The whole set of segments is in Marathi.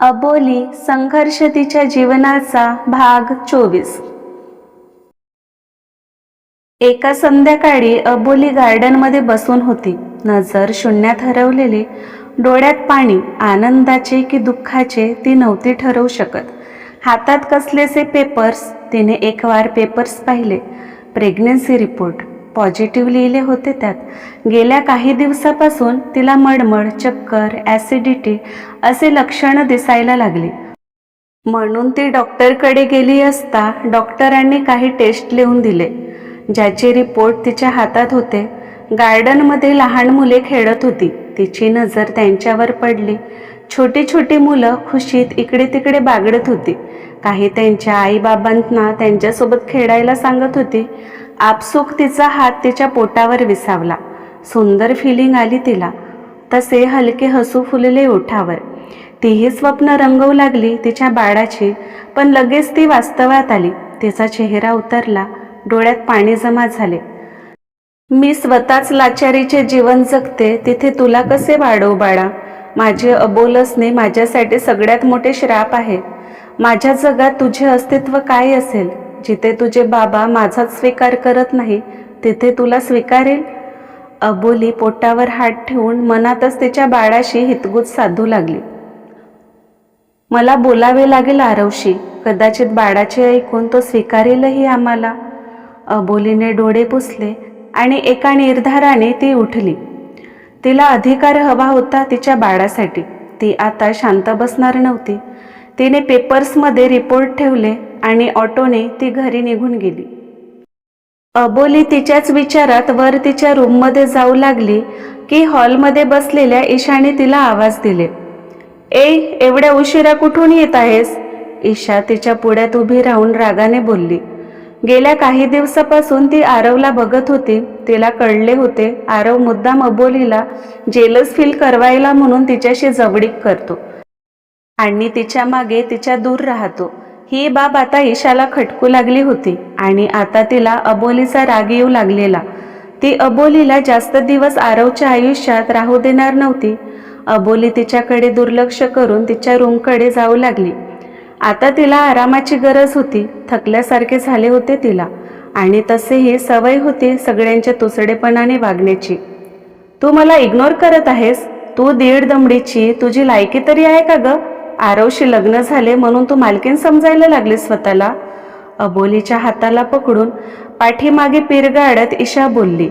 अबोली संघर्ष तिच्या जीवनाचा भाग चोवीस. एका संध्याकाळी अबोली गार्डनमध्ये बसून होती. नजर शून्यात हरवलेली डोळ्यात पाणी आनंदाचे की दुःखाचे ती नव्हती ठरवू शकत. हातात कसलेसे पेपर्स तिने एक वार पेपर्स पाहिले. प्रेग्नन्सी रिपोर्ट पॉझिटिव्ह लिहिले होते त्यात. गेल्या काही दिवसापासून तिला मडमड चक्कर ॲसिडिटी असे लक्षणं दिसायला लागली. म्हणून ती डॉक्टरकडे गेली असता डॉक्टरांनी काही टेस्ट लिहून दिले. ज्याचे रिपोर्ट तिच्या हातात होते. गार्डनमध्ये लहान मुले खेळत होती. तिची नजर त्यांच्यावर पडली. छोटी छोटी मुलं खुशीत इकडे तिकडे बागडत होती. काही त्यांच्या आईबाबांना त्यांच्यासोबत खेळायला सांगत होती. आपसूक तिचा हात तिच्या पोटावर विसावला. सुंदर फिलिंग आली तिला. तसे हलके हसू फुलले ओठावर. तीही स्वप्न रंगवू लागली तिच्या बाळाची पण लगेच ती वास्तवात आली. तिचा चेहरा उतरला. डोळ्यात पाणी जमा झाले. मी स्वतःच लाचारीचे जीवन जगते. तिथे तुला कसे वाढव बाळा? माझे अबोलसने माझ्यासाठी सगळ्यात मोठे श्राप आहे. माझ्या जगात तुझे अस्तित्व काय असेल? जिथे तुझे बाबा माझाच स्वीकार करत नाही तिथे तुला स्वीकारेल? अबोली पोटावर हात ठेवून मनातच तिच्या बाळाशी हितगुज साधू लागली. मला बोलावे लागेल आरवशी कदाचित बाळाचे ऐकून तो स्वीकारेलही आम्हाला. अबोलीने डोळे पुसले आणि एका निर्धाराने ती उठली. तिला अधिकार हवा होता तिच्या बाळासाठी. ती आता शांत बसणार नव्हती. तिने पेपर्समध्ये रिपोर्ट ठेवले. आणि ऑटोने ती घरी निघून गेली. अबोली तिच्याच विचारात वर तिच्या रूममध्ये जाऊ लागली की हॉलमध्ये बसलेल्या ईशाने तिला आवाज दिले. ए एवढ्या उशिरा कुठून येत आहेस? ईशा तिच्या पुढ्यात उभी राहून रागाने बोलली. गेल्या काही दिवसापासून ती आरवला बघत होती. तिला कळले होते आरव मुद्दाम अबोलीला जेलस फील करवायला म्हणून तिच्याशी जवळीक करतो आणि तिच्यामागे तिच्या दूर राहतो. ही बाब आता ईशाला खटकू लागली होती आणि आता तिला अबोलीचा राग येऊ लागलेला. ती अबोलीला जास्त दिवस आरवच्या आयुष्यात राहू देणार नव्हती. अबोली तिच्याकडे दुर्लक्ष करून तिच्या रूमकडे जाऊ लागली. आता तिला आरामाची गरज होती थकल्यासारखे झाले होते तिला. आणि तसेही सवय होती सगळ्यांच्या तुसडेपणाने वागण्याची. तू मला इग्नोर करत आहेस? तू दीड दमडीची तुझी लायकी तरी आहे का गं? आरवशी लग्न झाले म्हणून तू मालकीन समजायला लागली स्वतःला? अबोलीच्या हाताला पकडून पाठीमागे पिरगाडत ईशा बोलली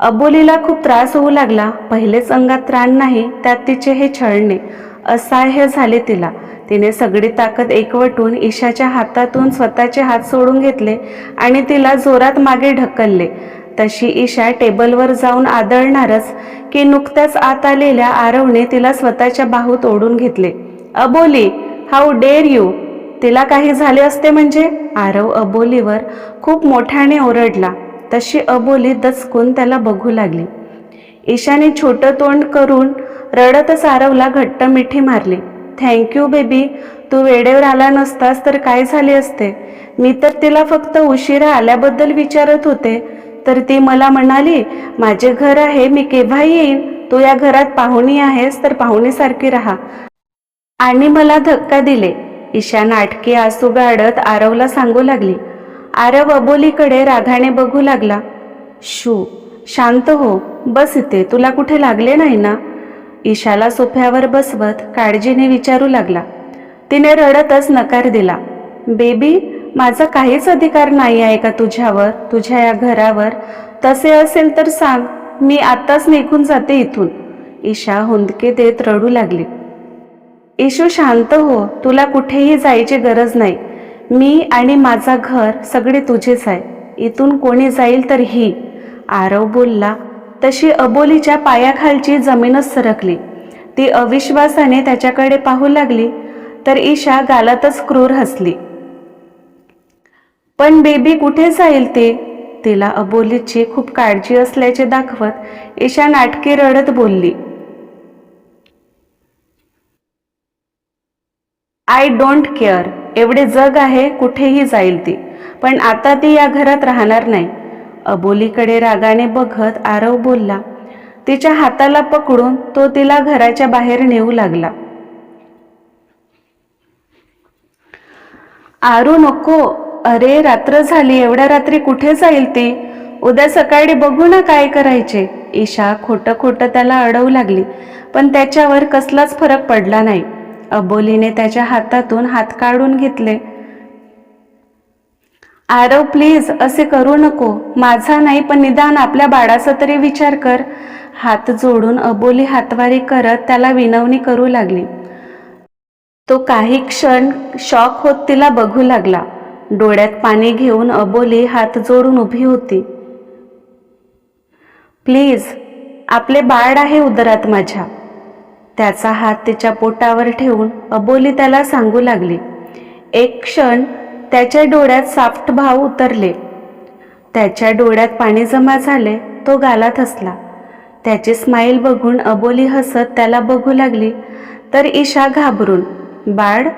अबोलीला खूप त्रास होऊ लागला. पहिलेच अंगात त्राण नाही त्यात तिचे हे छळणे. असह्य झाले तिला. तिने सगळी ताकद एकवटून ईशाच्या हातातून स्वतःचे हात सोडून घेतले आणि तिला जोरात मागे ढकलले. तशी ईशा टेबलवर जाऊन आदळणारच की नुकत्याच आत आलेल्या आरवने तिला स्वतःच्या बाहूत ओढून घेतले. अबोली हाऊ डेअर यू तिला काही झाले असते म्हणजे? आरव अबोलीवर खूप मोठ्याने ओरडला. तशी अबोली दचकून त्याला बघू लागली. ईशाने छोटं तोंड करून रडतच आरवला घट्ट मिठी मारली. थँक्यू बेबी तू वेळेवर आला नसतास तर काय झाले असते? मी तर तिला फक्त उशिरा आल्याबद्दल विचारत होते. तर ती मला म्हणाली माझे घर आहे मी केव्हाही येईन. तू या घरात पाहुणी आहेस तर पाहुणीसारखी राहा. आणि मला धक्का दिले. ईशा नाटकी आसू गाडत आरवला सांगू लागली. आरव अबोलीकडे राधाने बघू लागला. शू शांत हो. बस इथे. तुला कुठे लागले नाही ना? ईशाला सोफ्यावर बसवत काळजीने विचारू लागला. तिने रडतच नकार दिला. बेबी माझा काहीच अधिकार नाही आहे का तुझ्यावर? तुझ्या या घरावर? तसे असेल तर सांग. मी आत्ताच निघून जाते इथून. ईशा हुंदके देत रडू लागली. ईशू शांत हो तुला कुठेही जायची गरज नाही. मी आणि माझा घर सगळे तुझेच आहे. इथून कोणी जाईल तर ही. आरव बोलला. तशी अबोलीच्या पायाखालची जमीनच सरकली. ती अविश्वासाने त्याच्याकडे पाहू लागली. तर ईशा गालातच क्रूर हसली. पण बेबी कुठे जाईल ते? तिला अबोलीची खूप काळजी असल्याचे दाखवत ईशा नाटकी रडत बोलली. I don't care. एवढे जग आहे कुठेही जाईल ती. पण आता ती या घरात राहणार नाही. अबोलीकडे रागाने बघत आरव बोलला तिच्या हाताला पकडून तो तिला घराच्या बाहेर नेऊ लागला. आरू नको. अरे रात्र झाली. एवढ्या रात्री कुठे जाईल ती? उद्या सकाळी बघू ना काय करायचे. ईशा खोटं खोटं त्याला अडवू लागली पण त्याच्यावर कसलाच फरक पडला नाही. अबोलीने त्याच्या हातातून हात काढून घेतले. आरव प्लीज असे करू नको. माझा नाही पण निदान आपल्या बाळाचा तरी विचार कर. हात जोडून अबोली हातवारी करत त्याला विनवणी करू लागली. तो काही क्षण शॉक होत तिला बघू लागला. डोळ्यात पाणी घेऊन अबोली हात जोडून उभी होती. प्लीज आपले बाळ आहे उदरात माझ्या. त्याचा हात तिच्या पोटावर ठेवून अबोली त्याला सांगू लागली. एक क्षण त्याच्या डोळ्यात साफ्ट भाव उतरले. त्याच्या डोळ्यात पाणी जमा झाले तो गालात हसला. त्याची स्माईल बघून अबोली हसत त्याला बघू लागली. तर ईशा घाबरून बाळ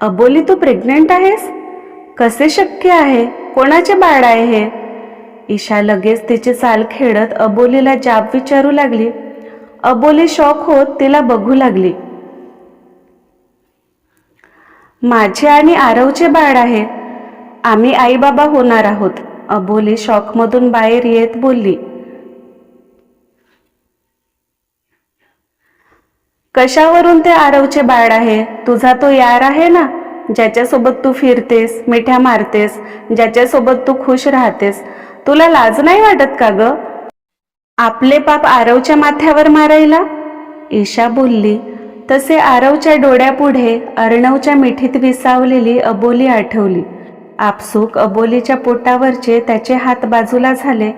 अबोली तू प्रेग्नंट आहेस? कसे शक्य आहे? कोणाचे बाळ आहे हे? ईशा लगेच तिची चाल खेळत अबोलीला जाब विचारू लागली. अबोली शॉक होत तिला बघू लागली. माझे आणि आरवचे बाळ आहे. आम्ही आई बाबा होणार आहोत. अबोली शॉकमधून बाहेर येत बोलली. कशावरून ते आरवचे बाळ आहे? तुझा तो यार आहे ना? ज्याच्यासोबत तू फिरतेस मिठ्या मारतेस ज्याच्यासोबत तू खुश राहतेस. तुला लाज नाही वाटत का ग? आपले बाप आरवच्या माथ्यावर मारायला? ईशा बोलली तसे आरवच्या डोळ्यापुढे अर्णवच्या मिठीत विसावलेली अबोली आठवली. आपसूक अबोलीच्या पोटावरचे त्याचे हात बाजूला झाले.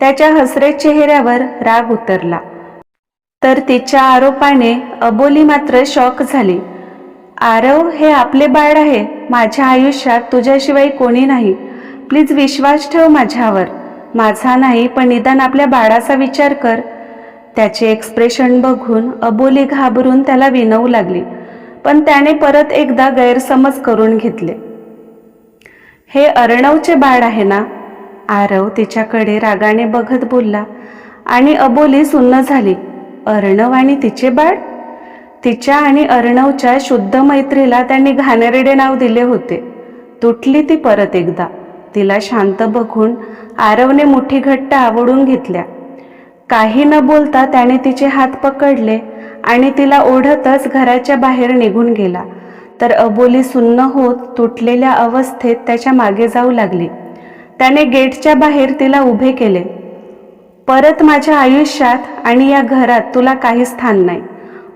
त्याच्या हसरे चेहऱ्यावर राग उतरला. तर तिच्या आरोपाने अबोली मात्र शॉक झाली. आरव हे आपले बाळ आहे. माझ्या आयुष्यात तुझ्याशिवाय कोणी नाही. प्लीज विश्वास ठेव माझ्यावर. माझा नाही पण निदान आपल्या बाळाचा विचार कर. त्याचे एक्सप्रेशन बघून अबोली घाबरून त्याला विनवू लागली पण त्याने परत एकदा गैरसमज करून घेतले. हे अर्णवचे बाळ आहे ना? आरव तिच्याकडे रागाने बघत बोलला आणि अबोली सुन्न झाली. अर्णव आणि तिचे बाळ? तिच्या आणि अर्णवच्या शुद्ध मैत्रीला त्यांनी घाणेरडे नाव दिले होते. तुटली ती परत एकदा. तिला शांत बघून आरवने मुठी घट्ट आवडून घेतल्या. काही न बोलता त्याने तिचे हात पकडले आणि तिला ओढतच घराच्या बाहेर निघून गेला. तर अबोली सुन्न होत तुटलेल्या अवस्थेत त्याच्यामागे जाऊ लागली. त्याने गेटच्या बाहेर तिला उभे केले. परत माझ्या आयुष्यात आणि या घरात तुला काही स्थान नाही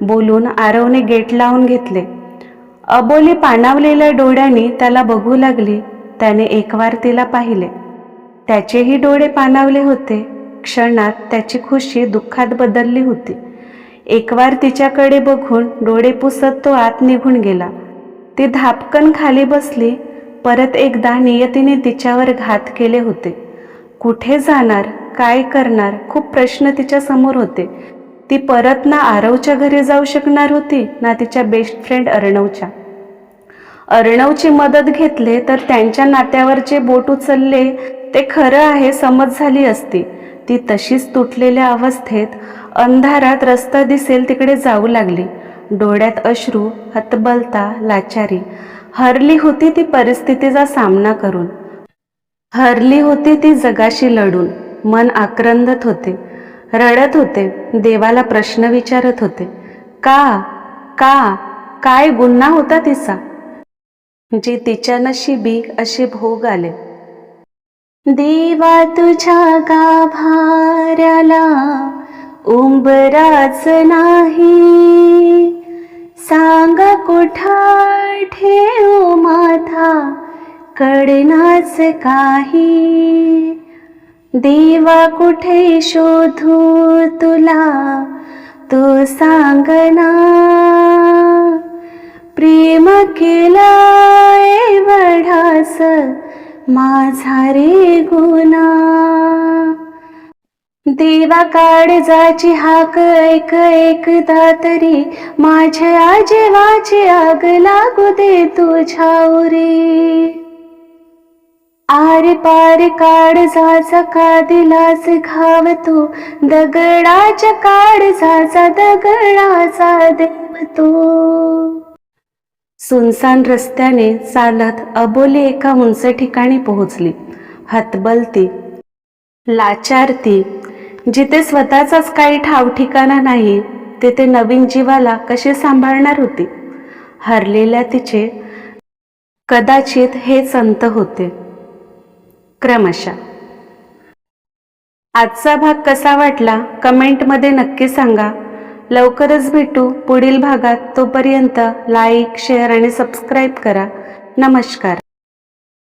बोलून आरवने गेट लावून घेतले. अबोली पाणावलेल्या डोळ्यांनी त्याला बघू लागली. त्याने एकवार तिला पाहिले. त्याचेही डोळे पाणावले होते. क्षणात त्याची खुशी दुःखात बदलली होती. एकवार तिच्याकडे बघून डोळे पुसत तो आत निघून गेला. ती धापकन खाली बसली. परत एकदा नियतीने तिच्यावर घात केले होते. कुठे जाणार काय करणार खूप प्रश्न तिच्या समोर होते. ती परत ना आरवच्या घरी जाऊ शकणार होती ना तिच्या बेस्ट फ्रेंड अर्णवच्या. अर्णवची मदत घेतले तर त्यांच्या नात्यावर जे बोट उचलले ते खरं आहे समज झाली असती. ती तशीच तुटलेल्या अवस्थेत अंधारात रस्ता दिसेल तिकडे जाऊ लागली. डोळ्यात अश्रू हतबलता लाचारी. हरली होती ती परिस्थितीचा सामना करून. हरली होती ती जगाशी लढून. मन आक्रंदत होते. रडत होते. देवाला प्रश्न विचारत होते. का? का? काय गुन्हा होता तिचा? जी तिच्या नशिबी असे भोग आले. देवा तुझ्या गाभाऱ्याला उंबराच नाही. सांगा कुठा ठेव माथा कडनाच काही. देवा कुठे शोधू तुला तू सांगना प्रेम केला वढास माझा रे गुना देवा काळजाची हाक ऐक एकदा तरी माझ्या जेवाची आग लागू दे तुझ्या उरी. आर पार काळजाचा का दिलास घाव तू दगडाच्या झाचा दगडाचा देव तू. सुनसान रस्त्याने चालत अबोली एका उंच ठिकाणी पोहोचली. हतबलती लाचारती जिथे स्वतःचाच काही ठाव ठिकाणा नाही तेथे नवीन जीवाला कशी सांभाळणार होती? हरलेल्या तिचे कदाचित हेच अंत होते. क्रमशः. आजचा भाग कसा वाटला? कमेंटमध्ये नक्की सांगा. लवकरच भेटू पुढील भागात तोपर्यंत लाईक शेअर आणि सबस्क्राईब करा. नमस्कार.